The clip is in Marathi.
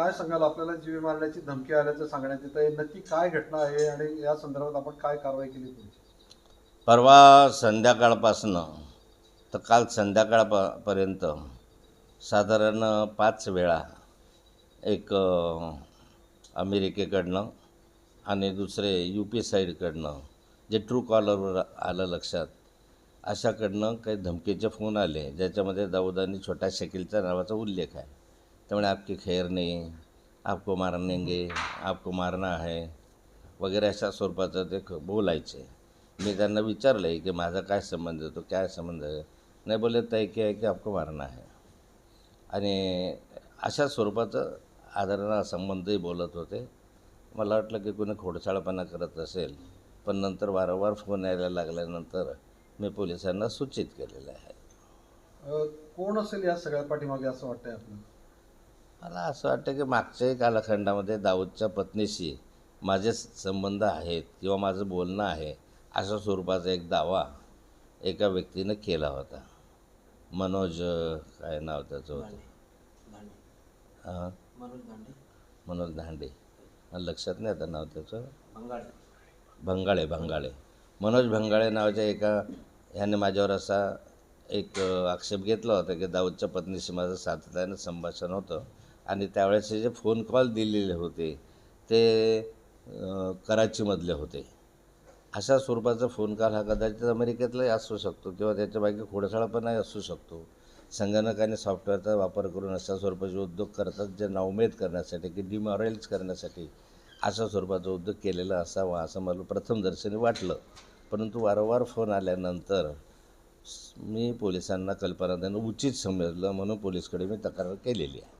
काय सांगाल? आपल्याला जीवे मारण्याची धमकी आल्याचं सांगण्यात येत आहे नक्की काय घटना आहे आणि या संदर्भात आपण काय कारवाई केली तुमची? परवा संध्याकाळपासनं तर काल संध्याकाळपर्यंत साधारण पाच वेळा एक अमेरिकेकडनं आणि दुसरे यू पी साईडकडनं जे ट्रू कॉलरवर आलं लक्षात अशाकडनं काही धमकीचे फोन आले ज्याच्यामध्ये दाऊद आणि छोटा शकीलच्या नावाचा उल्लेख आहे. त्यामुळे आपकी खैर नाही आपको मारनेंगे आपको मारना है वगैरे अशा स्वरूपाचं ते ख- बोलायचे. मी त्यांना विचारलं आहे की माझा काय संबंध आहे? तो काय संबंध आहे? नाही बोलले तय की आहे की आपको मारना आहे आणि अशा स्वरूपाचं आदरणा संबंधही बोलत होते. मला वाटलं की कोणी खोडसाळपणा करत असेल पण नंतर वारंवार फोन यायला लागल्यानंतर मी पोलिसांना सूचित केलेलं आहे. कोण असेल या सगळ्या पाठीमागे असं वाटतंय आपल्याला मला असं वाटतं की मागच्याही कालखंडामध्ये दाऊदच्या पत्नीशी माझे संबंध आहेत किंवा माझं बोलणं आहे अशा स्वरूपाचा एक दावा एका व्यक्तीनं केला होता. मनोज काय नाव त्याचं होतं? हां? मनोज धांडे मला लक्षात नाही आता नाव त्याचं. भंगाळे. भंगाळे मनोज भंगाळे नावाच्या एका ह्याने माझ्यावर असा एक आक्षेप घेतला होता की दाऊदच्या पत्नीशी माझं सातत्यानं संभाषण होतं. आणि त्यावेळेस जे फोन कॉल दिलेले होते ते कराचीमधले होते. अशा स्वरूपाचा फोन कॉल हा कदाचित अमेरिकेतलाही असू शकतो किंवा त्याच्यामागे खोडसाळपणाही असू शकतो. संगणक आणि सॉफ्टवेअरचा वापर करून अशा स्वरूपाचे उद्योग करतात जे नाउमेद करण्यासाठी की डिमॉरलाइज करण्यासाठी अशा स्वरूपाचा उद्योग केलेला असावा असं मला प्रथम दर्शनी वाटलं. परंतु वारंवार फोन आल्यानंतर मी पोलिसांना कल्पना देणं उचित समजलं म्हणून पोलीसकडे मी तक्रार केलेली आहे.